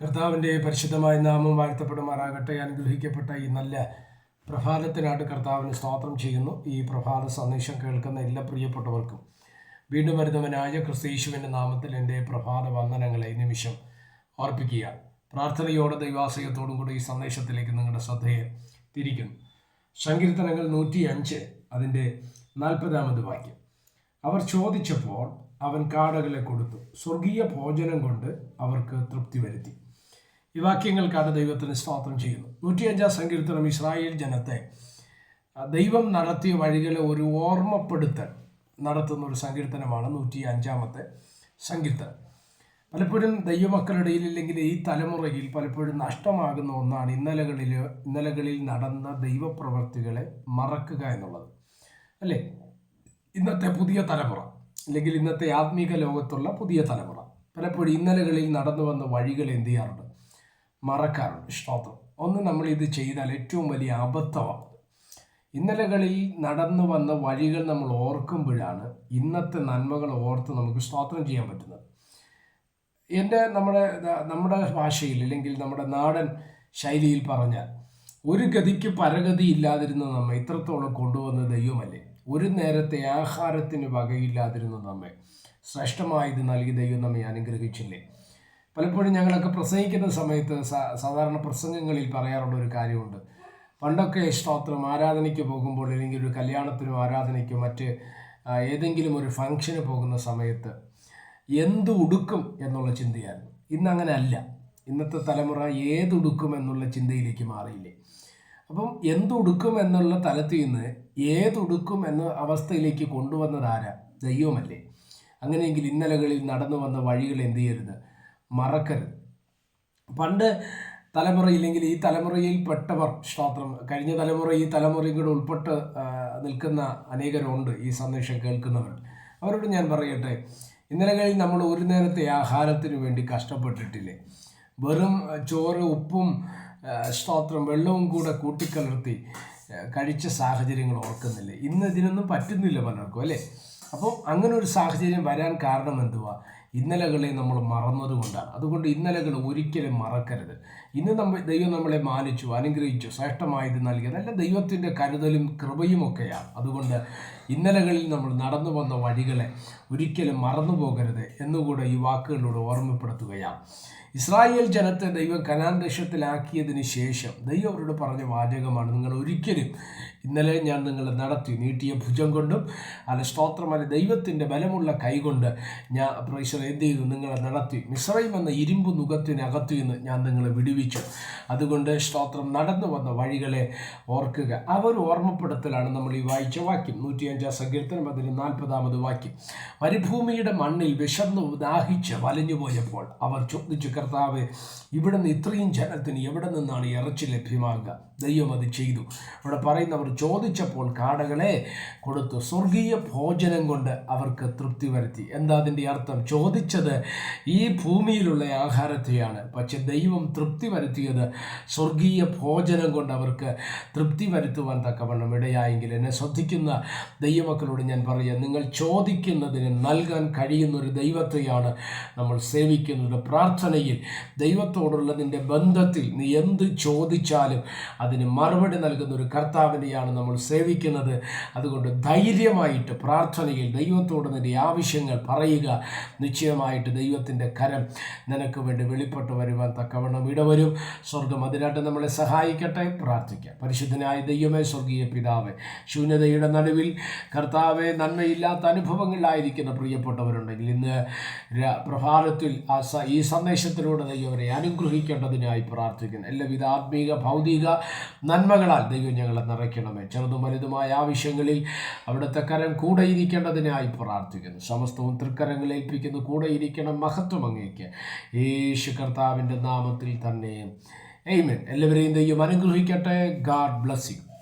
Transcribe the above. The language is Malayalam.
കർത്താവിന്റെ പരിശുദ്ധമായ നാമം വാഴ്ത്തപ്പെടുമാറാകട്ടെ. അനുഗ്രഹിക്കപ്പെട്ട ഈ നല്ല പ്രഭാതത്തിനായിട്ട് കർത്താവിന് സ്തോത്രം ചെയ്യുന്നു. ഈ പ്രഭാത സന്ദേശം കേൾക്കുന്ന എല്ലാ പ്രിയപ്പെട്ടവർക്കും. വീണ്ടും വരുന്നവനായ ക്രിസ്തീശുവിന്റെ നാമത്തിൽ എന്റെ പ്രഭാത വന്ദനങ്ങളെ ഈ നിമിഷം ഓർപ്പിക്കുക പ്രാർത്ഥനയോടെ ദൈവാശയത്തോടും കൂടി ഈ സന്ദേശത്തിലേക്ക് നിങ്ങളുടെ ശ്രദ്ധയെ തിരിക്കുന്നു. സങ്കീർത്തനങ്ങൾ നൂറ്റി അഞ്ച് അതിന്റെ നാൽപ്പതാമത് വാക്യം. അവർ ചോദിച്ചപ്പോൾ അവൻ കാടകളെ കൊടുത്തു. സ്വർഗീയ ഭോജനം കൊണ്ട് അവർക്ക് തൃപ്തി വരുത്തി. ഈ വാക്യങ്ങൾക്കാണ് ദൈവത്തിന് സ്തോത്രം ചെയ്യുന്നു. നൂറ്റിയഞ്ചാം സങ്കീർത്തനം ഇസ്രായേൽ ജനത്തെ ദൈവം നടത്തിയ വഴികളെ ഒരു ഓർമ്മപ്പെടുത്തൽ നടത്തുന്ന ഒരു സങ്കീർത്തനമാണ് നൂറ്റി അഞ്ചാമത്തെ സങ്കീർത്തനം. പലപ്പോഴും ദൈവമക്കളുടെ ഇല്ലെങ്കിൽ ഈ തലമുറയിൽ പലപ്പോഴും നഷ്ടമാകുന്ന ഒന്നാണ് ഇന്നലകളിൽ ഇന്നലകളിൽ നടന്ന ദൈവപ്രവർത്തികളെ മറക്കുക എന്നുള്ളത്. അല്ലേ? ഇന്നത്തെ പുതിയ തലമുറ അല്ലെങ്കിൽ ഇന്നത്തെ ആത്മീക ലോകത്തുള്ള പുതിയ തലമുറ. പലപ്പോഴും ഇന്നലകളിൽ നടന്നു വന്ന വഴികൾ എന്ത് ചെയ്യാറുണ്ട്? മറക്കാറുണ്ട്. സ്തോത്രം ഒന്ന് നമ്മൾ ഇത് ചെയ്താൽ ഏറ്റവും വലിയ അബദ്ധമാണ് ഇന്നലകളിൽ നടന്നു വന്ന വഴികൾ നമ്മൾ ഓർക്കുമ്പോഴാണ് ഇന്നത്തെ നന്മകൾ ഓർത്ത് നമുക്ക് സ്തോത്രം ചെയ്യാൻ പറ്റുന്നത്. എന്റെ നമ്മുടെ നമ്മുടെ ഭാഷയിൽ അല്ലെങ്കിൽ നമ്മുടെ നാടൻ ശൈലിയിൽ പറഞ്ഞാൽ ഒരു ഗതിക്ക് പരഗതി ഇല്ലാതിരുന്ന നമ്മെ ഇത്രത്തോളം കൊണ്ടുവന്ന ദൈവമല്ലേ? ഒരു നേരത്തെ ആഹാരത്തിന് വകയില്ലാതിരുന്ന നമ്മെ. ശ്രേഷ്ഠമായത് നൽകി ദൈവം നമ്മെ അനുഗ്രഹിച്ചില്ലേ? പലപ്പോഴും ഞങ്ങളൊക്കെ പ്രസംഗിക്കുന്ന സമയത്ത് സാധാരണ പ്രസംഗങ്ങളിൽ പറയാറുള്ള ഒരു കാര്യമുണ്ട്. പണ്ടൊക്കെ സ്തോത്രം ആരാധനയ്ക്ക് പോകുമ്പോൾ അല്ലെങ്കിൽ ഒരു കല്യാണത്തിനോ ആരാധനയ്ക്കോ മറ്റ് ഏതെങ്കിലും ഒരു ഫംഗ്ഷന് പോകുന്ന സമയത്ത് എന്ത് ഉടുക്കും എന്നുള്ള ചിന്തയായിരുന്നു. ഇന്നങ്ങനെ അല്ല. ഇന്നത്തെ തലമുറ ഏതുടുക്കും എന്നുള്ള ചിന്തയിലേക്ക് മാറിയില്ലേ? എന്തുടുക്കും എന്നുള്ള തലത്തിൽ നിന്ന് ഏതുടുക്കും എന്ന അവസ്ഥയിലേക്ക് കൊണ്ടുവന്നത് ആരാ? ദൈവമല്ലേ. അങ്ങനെയെങ്കിൽ ഇന്നലകളിൽ നടന്നു വന്ന വഴികൾ എന്ത് ചെയ്യരുത്? മറക്കരുത്. പണ്ട് തലമുറയില്ലെങ്കിൽ ഈ തലമുറയിൽ പെട്ടവർ ശ്രോത്രം കഴിഞ്ഞ തലമുറ ഈ തലമുറയും കൂടെ ഉൾപ്പെട്ട് നിൽക്കുന്ന അനേകരുണ്ട് ഈ സന്ദേശം കേൾക്കുന്നവർ. അവരോട് ഞാൻ പറയട്ടെ ഇന്നലകളിൽ നമ്മൾ ഒരു നേരത്തെ ആഹാരത്തിന് വേണ്ടി കഷ്ടപ്പെട്ടിട്ടില്ലേ? വെറും ചോറ് ഉപ്പും സ്തോത്രം വെള്ളവും കൂടെ കൂട്ടിക്കലർത്തി കഴിച്ച സാഹചര്യങ്ങൾ ഓർക്കുന്നില്ല? ഇന്ന് ഇതിനൊന്നും പറ്റുന്നില്ല പലർക്കും അല്ലേ? അപ്പോൾ അങ്ങനെ ഒരു സാഹചര്യം വരാൻ കാരണം എന്തുവാ? ഇന്നലകളെ നമ്മൾ മറന്നതുകൊണ്ടാണ് അതുകൊണ്ട് ഇന്നലകൾ ഒരിക്കലും മറക്കരുത്. ഇന്ന് നമ്മൾ ദൈവം നമ്മളെ മാനിച്ചു അനുഗ്രഹിച്ചു ശ്രേഷ്ഠമായത് നൽകി. നല്ല ദൈവത്തിന്റെ കരുതലും കൃപയും കൃപയുമൊക്കെയാണ് അതുകൊണ്ട് ഇന്നലകളിൽ നമ്മൾ നടന്നു വന്ന വഴികളെ ഒരിക്കലും മറന്നു പോകരുത് എന്നുകൂടെ ഈ വാക്കുകളിലൂടെ ഓർമ്മപ്പെടുത്തുകയാണ്. ഇസ്രായേൽ ജനത്തെ ദൈവം കനാൻ ദേശത്തിലാക്കിയതിന് ശേഷം ദൈവം അവരോട് പറഞ്ഞ വാചകമാണ്. നിങ്ങൾ ഒരിക്കലും ഇന്നലെ ഞാൻ നിങ്ങളെ നടത്തി നീട്ടിയ ഭുജം കൊണ്ടും അല്ല സ്തോത്രമല്ല ദൈവത്തിന്റെ ബലമുള്ള കൈകൊണ്ട് ഞാൻ പ്രൈസർ എന്ത് ചെയ്തു? നിങ്ങളെ നടത്തി. മിശ്രയും എന്ന ഇരുമ്പ് നുഖത്തിനകത്തു നിന്ന് ഞാൻ നിങ്ങളെ വിടുവിച്ചു. അതുകൊണ്ട് സ്തോത്രം നടന്നു വന്ന വഴികളെ ഓർക്കുക. ആ ഒരു ഓർമ്മപ്പെടുത്തലാണ് നമ്മൾ ഈ വായിച്ച വാക്യം. നൂറ്റിയഞ്ചാം സങ്കീർത്തനം അതിന് നാൽപ്പതാമത് വാക്യം. മരുഭൂമിയുടെ മണ്ണിൽ വിശന്നു ദാഹിച്ച് വലഞ്ഞു പോയപ്പോൾ അവർ ചോദിച്ചു കർത്താവ് ഇവിടെ നിന്ന് ഇത്രയും ജനത്തിന് എവിടെ നിന്നാണ് ഇറച്ചി ലഭ്യമാകുക? ദൈവം അത് ചെയ്തു. ഇവിടെ പറയുന്നവർ ചോദിച്ചപ്പോൾ കാടകളെ കൊടുത്തു. സ്വർഗീയ ഭോജനം കൊണ്ട് അവർക്ക് തൃപ്തി വരുത്തി. എന്താ അതിന്റെ അർത്ഥം? ചോദിച്ചത് ഈ ഭൂമിയിലുള്ള ആഹാരത്തെയാണ്. പക്ഷെ ദൈവം തൃപ്തി വരുത്തിയത് സ്വർഗീയ ഭോജനം കൊണ്ട് അവർക്ക് തൃപ്തി വരുത്തുവാൻ തക്കവണ്ണം ഇടയായെങ്കിൽ എന്നെ ശ്രദ്ധിക്കുന്ന ദൈവമക്കളോട് ഞാൻ പറയാം നിങ്ങൾ ചോദിക്കുന്നതിന് നൽകാൻ കഴിയുന്ന ഒരു ദൈവത്തെയാണ് നമ്മൾ സേവിക്കുന്നത്. പ്രാർത്ഥനയിൽ ദൈവത്തോടുള്ളതിന്റെ ബന്ധത്തിൽ നീ എന്ത് ചോദിച്ചാലും അതിന് മറുപടി നൽകുന്ന ഒരു കർത്താവിനെയാണ് നമ്മൾ സേവിക്കുന്നത്. അതുകൊണ്ട് ധൈര്യമായിട്ട് പ്രാർത്ഥനയിൽ ദൈവത്തോട് നിന്റെ ആവശ്യങ്ങൾ പറയുക. നിശ്ചയമായിട്ട് ദൈവത്തിന്റെ കരം നിനക്ക് വേണ്ടി വെളിപ്പെട്ട് വരുവാൻ തക്കവണ്ണം ഇടവരും. സ്വർഗം അതിനായിട്ട് നമ്മളെ സഹായിക്കട്ടെ. പ്രാർത്ഥിക്കാം. പരിശുദ്ധനായ ദൈവമേ സ്വർഗീയ പിതാവേ ശൂന്യതയുടെ നടുവിൽ കർത്താവെ നന്മയില്ലാത്ത അനുഭവങ്ങളിലായിരിക്കുന്ന പ്രിയപ്പെട്ടവരുണ്ടെങ്കിൽ ഇന്ന് പ്രഭാതത്തിൽ ആ ഈ സന്ദേശത്തിലൂടെ ദൈവവരെ അനുഗ്രഹിക്കേണ്ടതിനായി പ്രാർത്ഥിക്കുന്നു. എല്ലാവിധ ആത്മീക ഭൗതിക നന്മകളാൽ ദൈവം ഞങ്ങളെ നിറയ്ക്കണമേ ചെറുതും വലുതുമായ ആവശ്യങ്ങളിൽ അവിടുത്തെ കരം കൂടെ ഇരിക്കേണ്ടതിനായി പ്രാർത്ഥിക്കുന്നു. സമസ്തവും തൃക്കരങ്ങൾ ഏൽപ്പിക്കുന്നു. കൂടെ ഇരിക്കണം മഹത്വം അങ്ങേക്ക്. യേശു കർത്താവിന്റെ നാമത്തിൽ തന്നെ. എയ്മൻ എല്ലാവരെയും ദൈവം അനുഗ്രഹിക്കട്ടെ. God blessing